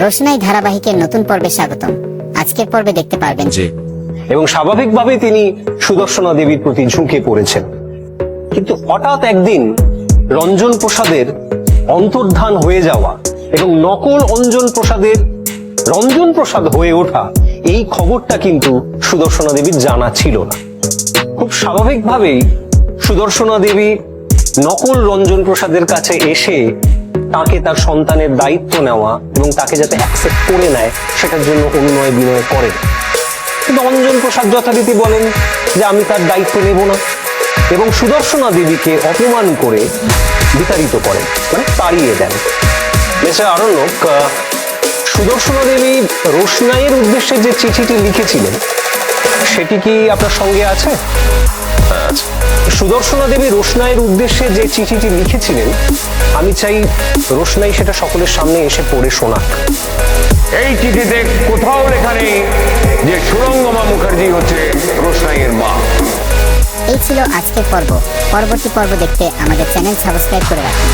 রোশনাই ধারাবাহিকের নতুন পর্বে স্বাগতম। আজকের পর্বে দেখতে পারবেন জি। এবং স্বাভাবিকভাবে তিনি সুদর্শনা দেবীর প্রতি ঝুঁকে পড়েছেন। কিন্তু হঠাৎ একদিন রঞ্জন প্রসাদের অন্তর্ধান হয়ে যাওয়া এবং নকল অঞ্জন প্রসাদের রঞ্জন প্রসাদ হয়ে ওঠা, এই খবরটা কিন্তু সুদর্শনা দেবীর জানা ছিল না। খুব স্বাভাবিকভাবেই সুদর্শনা দেবী নকল রঞ্জন প্রসাদের কাছে এসে তাকে তার সন্তানের দায়িত্ব নেওয়া এবং তাকে যাতে অ্যাকসেপ্ট করে নেয়, সেটার জন্য অনুনয় বিনয় করেন। কিন্তু অঞ্জন প্রসাদ যথারীতি বলেন যে, আমি তার দায়িত্ব নেব না। এবং সুদর্শনা দেবীকে অপমান করে বিতাড়িত করেন মানে তাড়িয়ে দেন। এছাড়া আরণ্যক সুদর্শনা দেবী রোশনাইয়ের উদ্দেশ্যে যে চিঠিটি লিখেছিলেন, সেটি কি আপনার সঙ্গে আছে? সুদর্শনা দেবী রোশনাইয়ের উদ্দেশ্যে যে চিঠিটি লিখেছিলেন, আমি চাই রোশনাই সেটা সকলের সামনে এসে পড়ে শোনাক। এই চিঠিতে কোথাও লেখা নেই যে সুরঙ্গমা মুখার্জি হচ্ছে রোশনাইয়ের মা। এই ছিল আজকের পর্ব। পরবর্তী পর্ব দেখতে আমাদের চ্যানেল সাবস্ক্রাইব করে রাখুন।